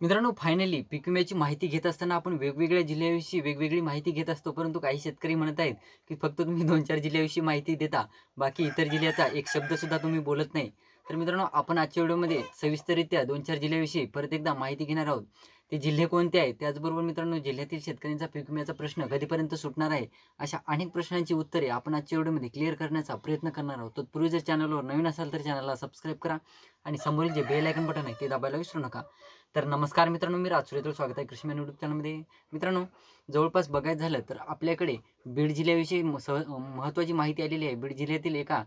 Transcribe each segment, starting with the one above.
मित्रांनो फायनली पीक विम्याची माहिती घेत असताना आपण वेगवेगळ्या जिल्ह्याविषयी वेगवेगळी माहिती घेत असतो परंतु काही शेतकरी म्हणत आहेत की फक्त तुम्ही दोन चार जिल्ह्याविषयी माहिती देता बाकी इतर जिल्ह्याचा एक शब्दसुद्धा तुम्ही बोलत नाही. तर मित्रांनो आपण आजच्या व्हिडिओमध्ये सविस्तररित्या दोन चार जिल्ह्याविषयी परत एकदा माहिती घेणार आहोत. ते जिल्हे कोणते आहेत? त्याचबरोबर मित्रांनो जिल्ह्यातील शेतकऱ्यांचा पीक विम्याचा प्रश्न कधीपर्यंत सुटणार आहे? अशा अनेक प्रश्नांची उत्तरे आपण आजच्या व्हिडिओमध्ये क्लिअर करण्याचा प्रयत्न करणार आहोत. तत्पूर्वी जर चॅनलवर नवीन असाल तर चॅनलला सबस्क्राईब करा आणि समोरील जे बेल आयकन बटन आहे ते दाबायला विसरू नका. तर नमस्कार मित्रांनो मी राजसूर्यतळ स्वागत आहे कृषी यूट्यूब चॅनलमध्ये मित्रांनो जवळपास बघायचं झालं तर आपल्याकडे बीड जिल्ह्याविषयी सह महत्त्वाची माहिती आलेली आहे. बीड जिल्ह्यातील एका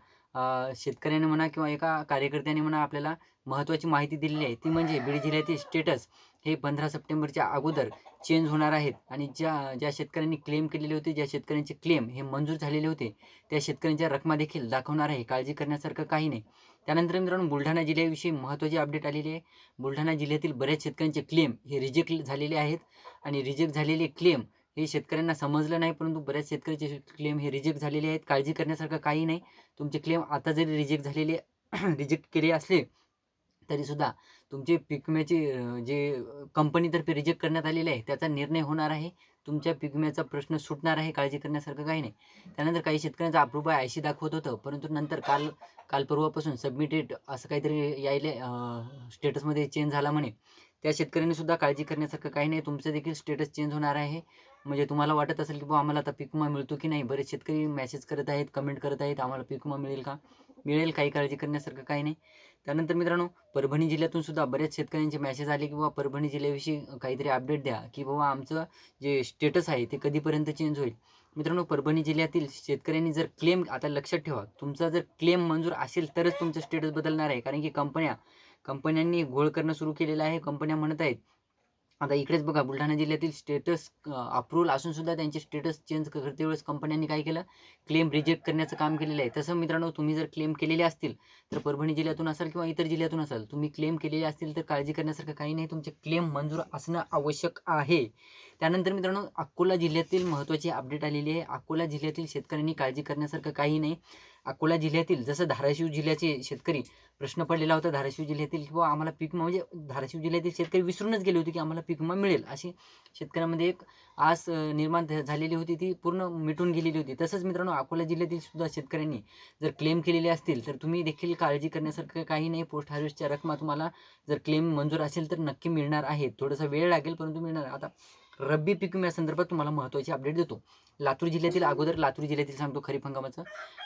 शेतकऱ्याने म्हणा किंवा एका कार्यकर्त्याने म्हणा आपल्याला महत्त्वाची माहिती दिलेली आहे. ती म्हणजे बीड जिल्ह्यातील स्टेटस हे पंधरा सप्टेंबरच्या अगोदर चेंज होणार आहेत. आणि ज्या ज्या शेतकऱ्यांनी क्लेम केलेले होते ज्या शेतकऱ्यांचे क्लेम हे मंजूर झालेले होते त्या शेतकऱ्यांच्या रकमा देखील दाखवणार आहे. काळजी करण्यासारखं काही नाही. त्यानंतर मित्रांनो बुलढाणा जिल्ह्याविषयी महत्त्वाची अपडेट आलेली आहे. बुलढाणा जिल्ह्यातील बऱ्याच शेतकऱ्यांचे क्लेम हे रिजेक्ट झालेले आहेत. आणि रिजेक्ट झालेले क्लेम हे शेतकऱ्यांना समजलं नाही परंतु बऱ्याच शेतकऱ्याचे क्लेम हे रिजेक्ट झालेले आहेत. काळजी करण्यासारखं काही नाही. तुमचे क्लेम आता जरी रिजेक्ट झालेले रिजेक्ट केले असले तरीसुद्धा तुमचे पीक विम्याचे जे कंपनीतर्फे रिजेक्ट करण्यात आलेले आहे त्याचा निर्णय होणार आहे. तुमच्या पीक विम्याचा प्रश्न सुटणार आहे काळजी करण्यासारखं काही नाही. त्यानंतर काही शेतकऱ्यांचा अप्रूव्ह आहे दाखवत होतं. परंतु नंतर काल काल परवापासून सबमिटेड असं काहीतरी यायले स्टेटसमध्ये चेंज झाला म्हणे. त्या शेतकऱ्यांनी सुद्धा काळजी करण्यासारखं काही नाही. तुमचं देखील स्टेटस चेंज होणार आहे. म्हणजे तुम्हाला वाटत असेल की बुवा आम्हाला आता पीक विमा मिळतो की नाही? बरेच शेतकरी मेसेज करत आहेत कमेंट करत आहेत आम्हाला पीक विमा मिळेल का? मिळेल काही काळजी करण्यासारखं काही नाही. त्यानंतर मित्रांनो परभणी जिल्ह्यातून सुद्धा बऱ्याच शेतकऱ्यांचे मेसेज आले की बाबा परभणी जिल्ह्याविषयी काहीतरी अपडेट द्या की बाबा आमचं जे स्टेटस आहे ते कधीपर्यंत चेंज होईल? मित्रांनो परभणी जिल्ह्यातील शेतकऱ्यांनी जर क्लेम आता लक्षात ठेवा तुमचा जर क्लेम मंजूर असेल तरच तुमचं स्टेटस बदलणार आहे. कारण की कंपन्या कंपन्यांनी घोळ करणं सुरू केलेलं आहे. कंपन्या म्हणत आहेत आता इकडेच बघा बुलढाणा जिल्ह्यातील स्टेटस अप्रूव्हल असून सुद्धा त्यांचे स्टेटस चेंज करते वेळेस कंपन्यांनी काय केलं? क्लेम रिजेक्ट करण्याचं काम केलेलं आहे. तसं मित्रांनो तुम्ही जर क्लेम केलेले असतील तर परभणी जिल्ह्यातून असाल किंवा इतर जिल्ह्यातून असाल तुम्ही क्लेम केलेले असतील तर काळजी करण्यासारखं काही नाही. तुमचे क्लेम मंजूर असणं आवश्यक आहे. त्यानंतर मित्रांनो अकोला जिल्ह्यातील महत्त्वाची अपडेट आलेली आहे. अकोला जिल्ह्यातील शेतकऱ्यांनी काळजी करण्यासारखं काही नाही. अकोला जिल्ह्यातील जसं धाराशिव जिल्ह्याचे शेतकरी प्रश्न पडलेला होता धाराशिव जिल्ह्यातील किंवा आम्हाला पीक म्हणजे धाराशिव जिल्ह्यातील शेतकरी विसरूनच गेले होते की आम्हाला पीक विमा मिळेल अशी शेतकऱ्यांमध्ये एक आस निर्माण झालेली होती. ती पूर्ण मिटून गेलेली होती. तसंच मित्रांनो अकोला जिल्ह्यातील सुद्धा शेतकऱ्यांनी जर क्लेम केलेले असतील तर तुम्ही देखील काळजी करण्यासारखं काही नाही. पोस्ट हार्वेस्टच्या रकमा तुम्हाला जर क्लेम मंजूर असेल तर नक्की मिळणार आहे. थोडासा वेळ लागेल परंतु मिळणार आता रब्बी पीक विम्यासंदर्भात तुम्हाला महत्त्वाची अपडेट देतो. लातूर जिल्ह्यातील अगोदर लातूर जिल्ह्यातील सांगतो खरीप हंगामाचं.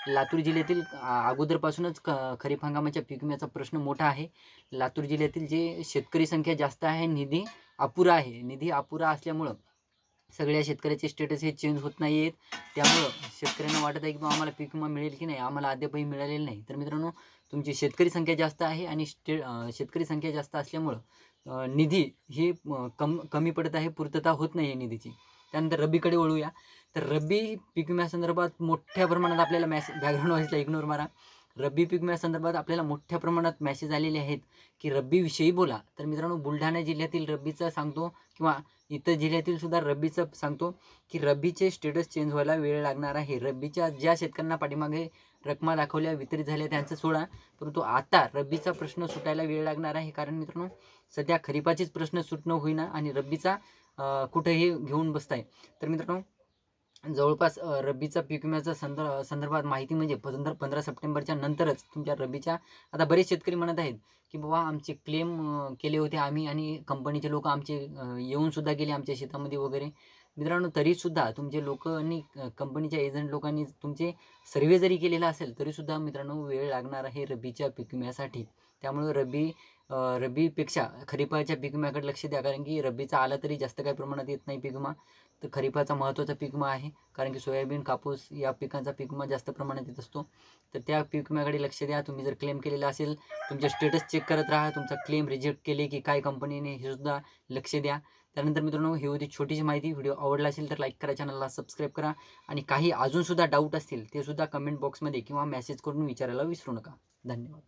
लातूर जिल्ह्यातील अगोदरपासूनच क खरीप हंगामाच्या पीक विम्याचा प्रश्न मोठा आहे. लातूर जिल्ह्यातील जे शेतकरी संख्या जास्त आहे निधी अपुरा आहे. निधी अपुरा असल्यामुळं सगळ्या शेतकऱ्याचे स्टेटस हे चेंज होत नाही आहेत त्यामुळं शेतकऱ्यांना वाटत आहे की बा आम्हाला पीक विमा मिळेल की नाही? आम्हाला अद्यापही मिळालेलं नाही. तर मित्रांनो तुमची शेतकरी संख्या जास्त आहे आणि स्टे शेतकरी संख्या जास्त असल्यामुळं निधी ही कम कमी पडत आहे पूर्तता होत नाही आहे निधीची. त्यानंतर रब्बीकडे वळूया. तर रब्बी पीक विम्यासंदर्भात मोठ्या प्रमाणात आपल्याला मॅसेज बॅकग्राऊंड व्हायला इग्नोर मारा. रब्बी पीक विम्यासंदर्भात आपल्याला मोठ्या प्रमाणात मॅसेज आलेले आहेत की रब्बीविषयी बोला. तर मित्रांनो बुलढाणा जिल्ह्यातील रब्बीचं सांगतो किंवा इतर जिल्ह्यातील सुद्धा रब्बीचं सांगतो की रब्बीचे स्टेटस चेंज व्हायला वेळ लागणार आहे. रब्बीच्या ज्या शेतकऱ्यांना पाठीमागे रकमा दाखवल्या वितरित झाल्या त्यांचं सोडा. परंतु आता रब्बीचा प्रश्न सुटायला वेळ लागणार आहे. कारण मित्रांनो सध्या खरीपाचेच प्रश्न सुटणं होईना आणि रब्बीचा कुठेही घेऊन बसताय. तर मित्रांनो जवळपास रब्बीचा पीक विम्याचा संदर्भ संदर्भात माहिती म्हणजे पंधरा पंधरा सप्टेंबरच्या नंतरच तुमच्या रब्बीच्या आता बरेच शेतकरी म्हणत आहेत की बाबा आमचे क्लेम केले होते आम्ही आणि कंपनीचे लोक आमचे येऊनसुद्धा येऊन सुद्धा गेले आमच्या शेतामध्ये वगैरे. मित्रांनो तरीसुद्धा तुमचे लोकांनी कंपनीच्या एजंट लोकांनी तुमचे सर्वे जरी केलेला असेल तरीसुद्धा मित्रांनो वेळ लागणार आहे रब्बीच्या पीक विम्यासाठी. त्यामुळे रब्बी रब्बीपेक्षा खरीपाच्या पीक विम्याकडे लक्ष द्या कारण की रब्बीचा आला तरी जास्त काही प्रमाणात येत नाही पीक विमा. तर खरीपाचा महत्त्वाचा पीक विमा आहे कारण की सोयाबीन कापूस या पिकांचा पीक विमा जास्त प्रमाणात येत असतो. तर त्या पीक विम्याकडे लक्ष द्या. तुम्ही जर क्लेम केलेला असेल तुमचे स्टेटस चेक करत राहा. तुमचा क्लेम रिजेक्ट केले की काय कंपनीने हे सुद्धा लक्ष द्या. त्यानंतर मित्रांनो ही होती छोटीशी माहिती. व्हिडिओ आवडला असेल तर लाईक करा चॅनलला सबस्क्राईब करा. आणि काही अजूनसुद्धा डाऊट असतील ते सुद्धा कमेंट बॉक्समध्ये किंवा मेसेज करून विचारायला विसरू नका. धन्यवाद.